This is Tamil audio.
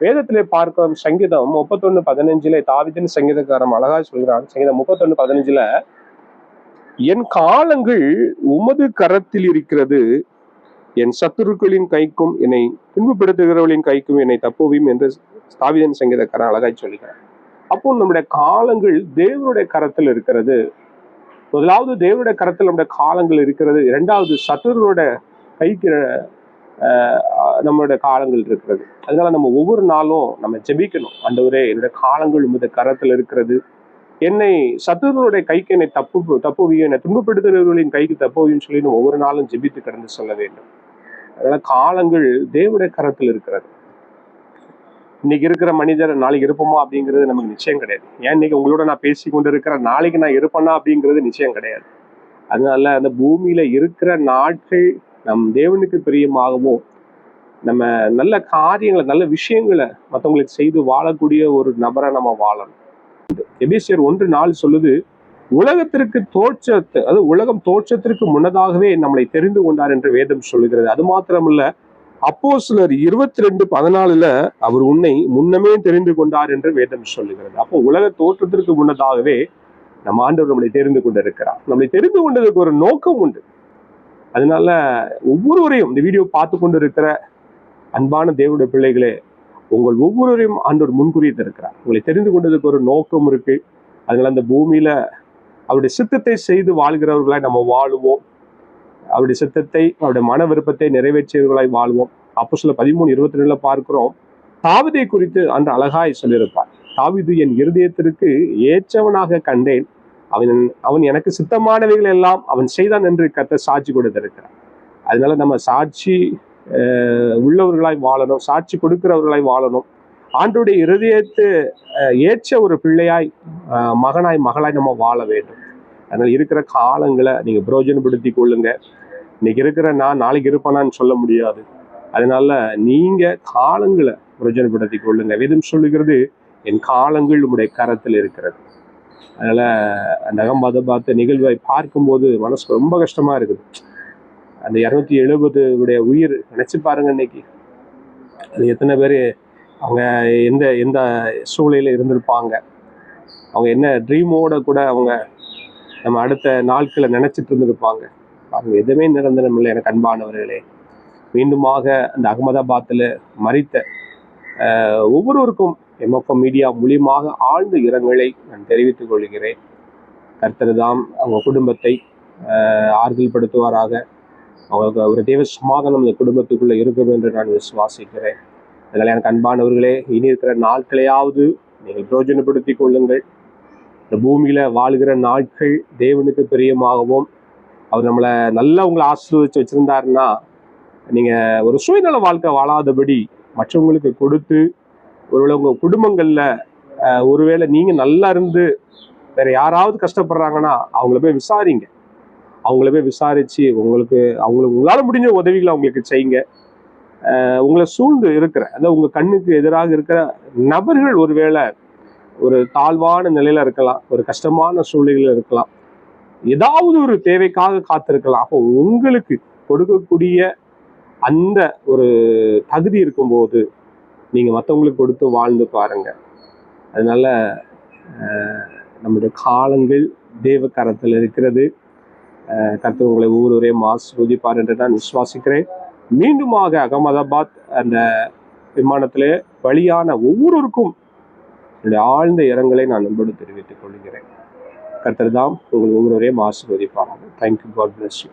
வேதத்திலே பார்க்கிறோம் சங்கீதம் முப்பத்தொன்னு பதினஞ்சுல தாவிதன் சங்கீதக்காரன் அழகா சொல்கிறான். சங்கீதம் முப்பத்தொன்னு பதினஞ்சுல என் காலங்கள் உமது கரத்தில் இருக்கிறது. என் சத்துருக்களின் கைக்கும் என்னை துன்பப்படுத்துகிறவர்களின் கைக்கும் என்னை தப்புவியும் என்று தாவிதன் சங்கீதக்காரன் அழகாய் சொல்கிறான். அப்போ நம்முடைய காலங்கள் தேவனுடைய கரத்தில் இருக்கிறது. முதலாவது தேவனுடைய கரத்தில் நம்முடைய காலங்கள் இருக்கிறது. இரண்டாவது சத்துருடைய கைக்கு நம்மளுடைய காலங்கள் இருக்கிறது. அதனால நம்ம ஒவ்வொரு நாளும் நம்ம ஜெபிக்கணும். ஆண்டவரே என்னுடைய காலங்கள் உமது கரத்தில் இருக்கிறது. என்னை சத்துருடைய கைக்கு என்னை தப்பு தப்புவியும் என்னை துன்பப்படுத்துகிறவர்களின் கைக்கு தப்புவியும் சொல்லி நம்ம ஒவ்வொரு நாளும் ஜெபித்து கடந்து சொல்ல வேண்டும். அதனால காலங்கள் தேவடைய கரத்தில் இருக்கிறது. இன்னைக்கு இருக்கிற மனிதர் நாளைக்கு இருப்போமா அப்படிங்கிறது நமக்கு நிச்சயம் கிடையாது. ஏன் இன்னைக்கு உங்களோட நான் பேசி கொண்டு இருக்கிற நாளைக்கு நான் இருப்பேனா அப்படிங்கிறது நிச்சயம் கிடையாது. அதனால அந்த பூமியில இருக்கிற நாட்கள் நம் தேவனுக்கு பிரியமாகவும் நம்ம நல்ல காரியங்களை நல்ல விஷயங்களை மற்றவங்களுக்கு செய்து வாழக்கூடிய ஒரு நபரை நம்ம வாழணும். எபேசியர் ஒன்று நாள் சொல்லுது உலகத்திற்கு தோற்றத்து அது உலகம் தோற்றத்திற்கு முன்னதாகவே நம்மளை தெரிந்து கொண்டார் என்று வேதம் சொல்லுகிறது. அது மாத்திரமல்ல அப்போ சிலர் இருபத்தி ரெண்டு பதினாலுல அவர் உன்னை முன்னமே தெரிந்து கொண்டார் என்று வேதம் சொல்லுகிறது. அப்போ உலக தோற்றத்திற்கு முன்னதாகவே நம்ம ஆண்டவர் நம்மளை தெரிந்து கொண்டிருக்கிறார். நம்மளை தெரிந்து கொண்டதுக்கு ஒரு நோக்கம் உண்டு. அதனால ஒவ்வொருவரையும் இந்த வீடியோ பார்த்து கொண்டு இருக்கிற அன்பான தேவனுடைய பிள்ளைகளே உங்கள் ஒவ்வொருவரையும் ஆண்டவர் முன்குறித்திருக்கிறார் உங்களை தெரிந்து கொண்டதுக்கு ஒரு நோக்கம் இருக்கு. அதனால அந்த பூமியில அவருடைய சித்தத்தை செய்து வாழ்கிறவர்களாய் நம்ம வாழுவோம். அவருடைய சித்தத்தை அவருடைய மன விருப்பத்தை நிறைவேற்றியவர்களாய் வாழ்வோம். அப்போ சில பதிமூணு இருபத்தி ரெண்டுல பார்க்கிறோம். தாவிதை குறித்து அந்த அழகாய் சொல்லியிருப்பார். தாவிது என் இருதயத்திற்கு ஏற்றவனாக கண்டேன். அவன் அவன் எனக்கு சித்தமானவைகள் எல்லாம் அவன் செய்தான் என்று கத்த சாட்சி கொடுத்திருக்கிறான் அதனால நம்ம சாட்சி அஹ், உள்ளவர்களாய் வாழணும் சாட்சி கொடுக்கிறவர்களாய் வாழணும். ஆண்டுடைய இருதயத்து ஏற்ற ஒரு பிள்ளையாய் மகனாய் மகளாய் நம்ம வாழ வேண்டும். அதனால் இருக்கிற காலங்களை நீங்க பிரயோஜனப்படுத்தி கொள்ளுங்க. இன்னைக்கு இருக்கிற நான் நாளைக்கு இருப்பேனான்னு சொல்ல முடியாது. அதனால நீங்கள் காலங்களை பிரயோஜனப்படுத்தி கொள்ளுங்க. வேதம் சொல்லுகிறது என் காலங்கள் உங்களுடைய கரத்தில் இருக்கிறது. அதனால அந்த அகம்பாத பார்த்த நிகழ்வை பார்க்கும்போது மனசுக்கு ரொம்ப கஷ்டமா இருக்குது. அந்த இரநூத்தி எழுபது உடைய உயிர் நினச்சி பாருங்க இன்னைக்கு. அது எத்தனை பேர் அவங்க எந்த எந்த சூழலில் இருந்திருப்பாங்க. அவங்க என்ன ட்ரீமோட கூட அவங்க நம்ம அடுத்த நாட்களை நினச்சிட்டு இருந்திருப்பாங்க. அவங்க எதுவுமே நிரந்தரம் இல்லை எனக்கு அன்பானவர்களே. மீண்டுமாக அந்த அகமதாபாத்தில் மறித்த ஒவ்வொருவருக்கும் எம்எஃப்எம் மீடியா மூலியமாக ஆழ்ந்த இரங்கலை நான் தெரிவித்துக் கொள்கிறேன். கர்த்தர் தாம் அவங்க குடும்பத்தை ஆறுதல் படுத்துவாராக அவங்களுக்கு ஒரு தேவ சமாதானம் இந்த குடும்பத்துக்குள்ளே இருக்கும் என்று நான் விசுவாசிக்கிறேன். அதனால் எனக்கு அன்பானவர்களே இனி இருக்கிற நாட்களையாவது நீங்கள் பிரயோஜனப்படுத்தி கொள்ளுங்கள். இந்த பூமியில் வாழ்கிற நாட்கள் தேவனுக்கு பிரியமாகவும் அவர் நம்மளை நல்லா உங்களை ஆசீர்வதிச்சு வச்சுருந்தாருன்னா நீங்கள் ஒரு சுயநல வாழ்க்கை வாழாதபடி மற்றவங்களுக்கு கொடுத்து ஒருவேளை உங்கள் குடும்பங்களில் ஒருவேளை நீங்கள் நல்லா இருந்து வேற யாராவது கஷ்டப்படுறாங்கன்னா அவங்கள போய் விசாரிங்க. அவங்கள போய் விசாரித்து உங்களுக்கு அவங்களுக்கு உங்களால் முடிஞ்ச உதவிகளை அவங்களுக்கு செய்யுங்க. உங்களை சூழ்ந்து இருக்கிற அதாவது உங்கள் கண்ணுக்கு எதிராக இருக்கிற நபர்கள் ஒருவேளை ஒரு தாழ்வான நிலையில் இருக்கலாம் ஒரு கஷ்டமான சூழ்நிலையில் இருக்கலாம். ஏதாவது ஒரு தேவைக்காக காத்திருக்கலாம். அப்போ உங்களுக்கு கொடுக்கக்கூடிய அந்த ஒரு தகுதி இருக்கும்போது நீங்கள் மற்றவங்களுக்கு கொடுத்து வாழ்ந்து பாருங்க. அதனால் நம்முடைய காலங்கள் தேவ கரத்தில் இருக்கிறது. அஹ், கர்த்தர் உங்களை மாசு ஆசிர்வதிப்பார் என்று நான் விசுவாசிக்கிறேன். மீண்டுமாக அகமதாபாத் அந்த விமானத்தில் வழியான ஒவ்வொருவருக்கும் என்னுடைய ஆழ்ந்த இரங்கலை நான் நம்படு தெரிவித்துக் கொள்கிறேன். கர்த்தர் தாம் உங்கள் ஒவ்வொருவரையும் ஆசீர்வதிப்பார்கள் thank you God bless you